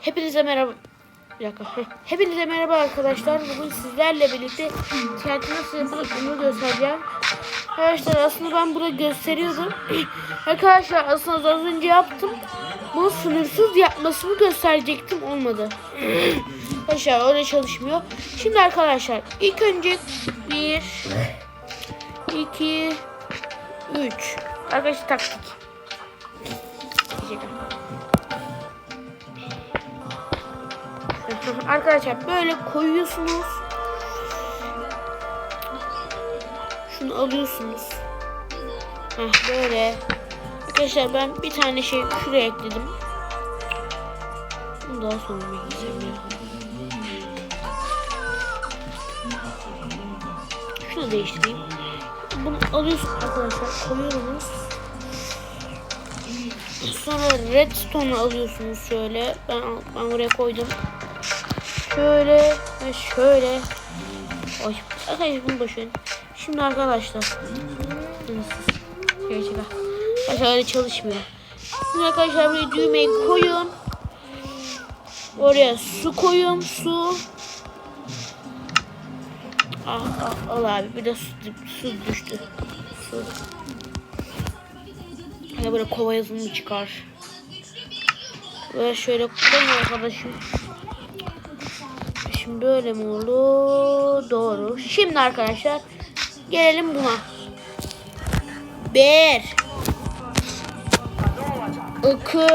Hepinize merhaba. Bir. Hepinize merhaba arkadaşlar. Bugün sizlerle birlikte tiyatro nasıl yapılır onu göstereceğim. Arkadaşlar aslında ben burada gösteriyordum. arkadaşlar aslında az önce yaptım. Bunu sınırsız yapmasını gösterecektim. Olmadı. arkadaşlar öyle çalışmıyor. Şimdi arkadaşlar ilk önce bir, iki, üç. Arkadaşlar taktik. Arkadaşlar böyle koyuyorsunuz. Şunu alıyorsunuz. Heh, böyle. Arkadaşlar ben bir tane şey şuraya ekledim. Bunu daha sonra ekleyeceğim ya. Şunu değiştireyim. Bunu alıyorsunuz arkadaşlar. Koyuyorsunuz. Sonra redstone'u alıyorsunuz şöyle. Ben ben buraya koydum. Şöyle ve şöyle. Ay, arkadaşlar bunu boşverin. Şimdi arkadaşlar. Gerçekten. Arkadaşlar çalışmıyor. Şimdi arkadaşlar buraya düğmeyi koyun. Oraya su koyun. Su. Ah, ah, al abi bir de su, su düştü. Su. Hani böyle kova yazılımı çıkar. Böyle şöyle koyun arkadaşım. Şimdi böyle mi oldu? Doğru. Şimdi arkadaşlar gelelim buna. Bir. İki.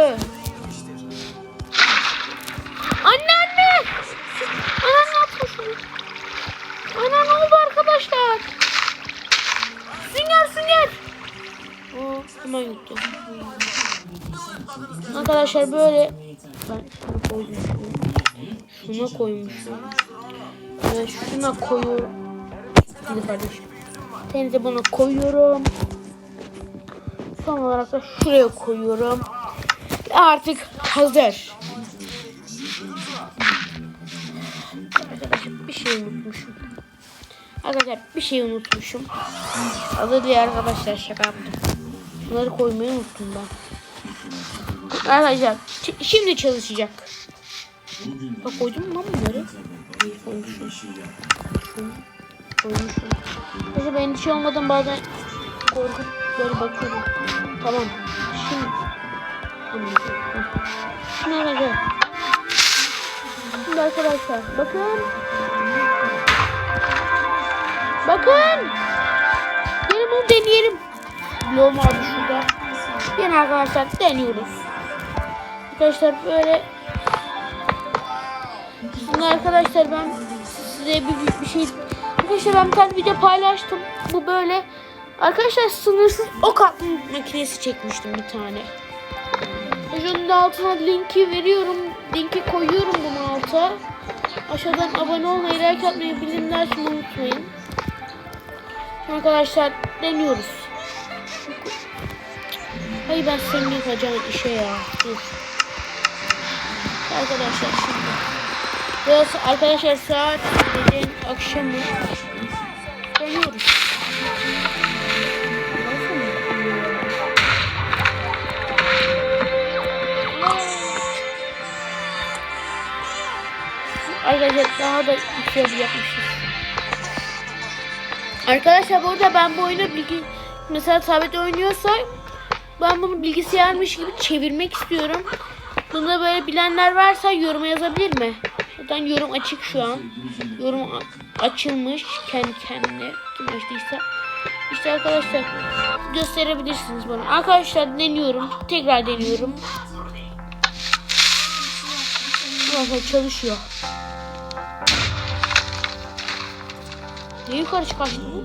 Anne anne. Ana ne yapıyorsun? Ana ne oldu arkadaşlar? Sünger sünger. Aa, hemen yuttum. Arkadaşlar böyle ben koymuşum. Şuna koymuşum. Ee, şuna koyuyorum. Hadi kardeşim. Seni de koyuyorum. Son olarak da şuraya koyuyorum. Artık hazır. Arkadaşlar bir şey unutmuşum. Arkadaşlar bir şey unutmuşum. Hazır diye arkadaşlar şaka yaptım. Bunları koymayı unuttum ben. Arkadaşlar şimdi çalışacak. Bak koydum lan bunları? Koymuşum. Neyse ben endişe olmadan bazen korkup böyle bakıyorum. Tamam. Şimdi. Şimdi arkadaşlar. Şimdi arkadaşlar bakın. Bakın. Gelin bunu deneyelim. Bloğum abi şurada. Yine arkadaşlar deniyoruz. Arkadaşlar böyle Arkadaşlar ben size bir, bir şey Arkadaşlar ben bir tane video paylaştım. Bu böyle Arkadaşlar sınırsız ok atma makinesi çekmiştim bir tane. Şunun altına linki veriyorum. Linki koyuyorum bunun alta. Aşağıdan abone olmayı, like atmayı, bildirimleri açmayı unutmayın. Arkadaşlar deniyoruz. Hayır ben senin yapacağın işe ya. Dur. Arkadaşlar şimdi. Burası arkadaşlar saat gecenin akşamı. Mı? Arkadaşlar daha da güzel yapmışız. Arkadaşlar bu arada ben bu oyunu bilgi mesela tablet oynuyorsa ben bunu bilgisayarmış gibi çevirmek istiyorum. Bunda böyle bilenler varsa yoruma yazabilir mi? Zaten yorum açık şu an. Yorum açılmış kendi kendine. Kim açtıysa. İşte arkadaşlar gösterebilirsiniz bana. Arkadaşlar deniyorum. Tekrar deniyorum. Arkadaşlar çalışıyor. Ne yukarı kaçtı bu?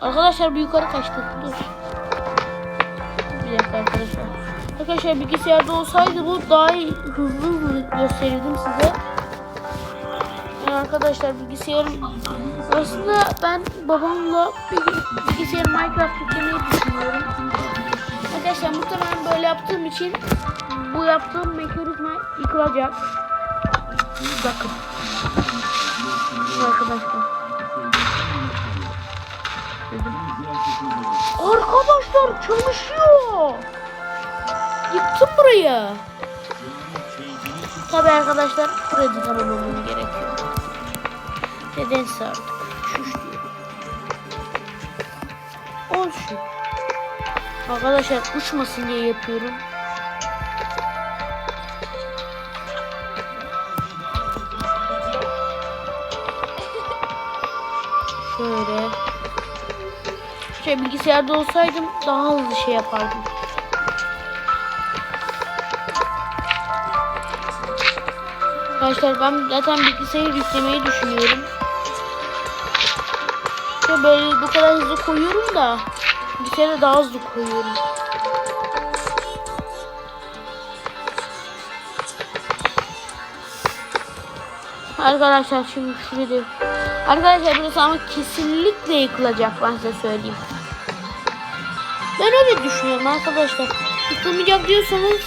Arkadaşlar bir yukarı kaçtı. Dur. Bir dakika arkadaşlar. Arkadaşlar bilgisayarda olsaydı bu daha hızlı hızlı gösterirdim size. Yani arkadaşlar bilgisayarım aslında ben babamla bilgisayar Minecraft yüklemeyi düşünüyorum. Arkadaşlar muhtemelen böyle yaptığım için bu yaptığım mekanizma yıkılacak. Bakın. Arkadaşlar. Arkadaşlar çalışıyor. Yıktım buraya. Tabi arkadaşlar burayı da tamamlamam gerekiyor. Nedense artık. Şuş diyorum. Olsun. Arkadaşlar uçmasın diye yapıyorum. Şöyle. Şey bilgisayarda olsaydım daha hızlı şey yapardım. Arkadaşlar ben zaten bilgisayarı yüklemeyi düşünüyorum. İşte böyle bu kadar hızlı koyuyorum da bilgisayara daha hızlı koyuyorum. Arkadaşlar şimdi şurada Arkadaşlar burası ama kesinlikle yıkılacak ben size söyleyeyim. Ben öyle düşünüyorum arkadaşlar. Yıkılmayacak diyorsanız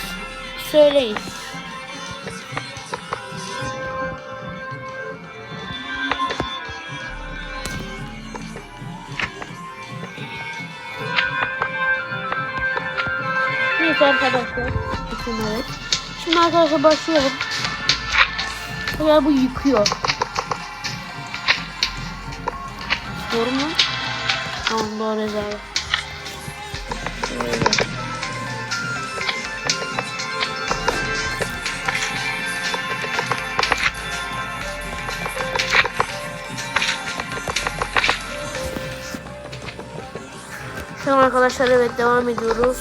söyleyin. Arkadaşlar. Şimdi arkadaşlar başlayalım. Ya bu yıkıyor. Doğru mu? Tamam doğru. Şöyle. Şu an arkadaşlar evet devam ediyoruz.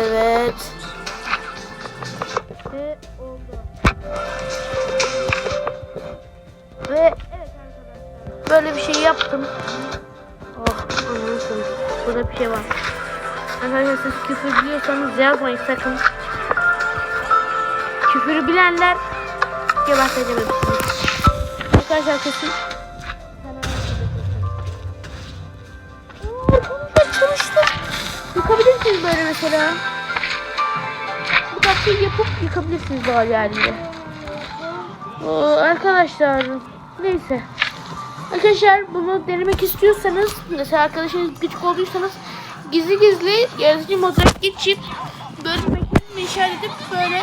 Evet. Ve oldu. Ve evet arkadaşlar. Böyle bir şey yaptım. Oh anladım. Burada bir şey var. Arkadaşlar siz küfür biliyorsanız yazmayın sakın. Küfürü bilenler geberteceğim hepsini. Arkadaşlar kesin. Yıkabilirsiniz böyle mesela. Bu taktiği yapıp yıkabilirsiniz daha yerinde. Oo, arkadaşlar neyse. Arkadaşlar bunu denemek istiyorsanız mesela arkadaşınız küçük olduysanız gizli gizli yaratıcı moda geçip böyle mekanizma işaret edip böyle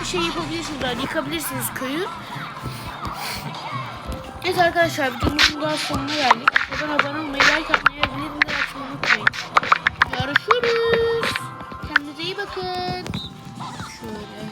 bir şey yapabilirsiniz böyle yıkabilirsiniz köyü. Neyse arkadaşlar videomuzun daha sonuna geldik. Abone olmayı, like atmayı Görüşürüz. Kendinize iyi bakın. Şöyle.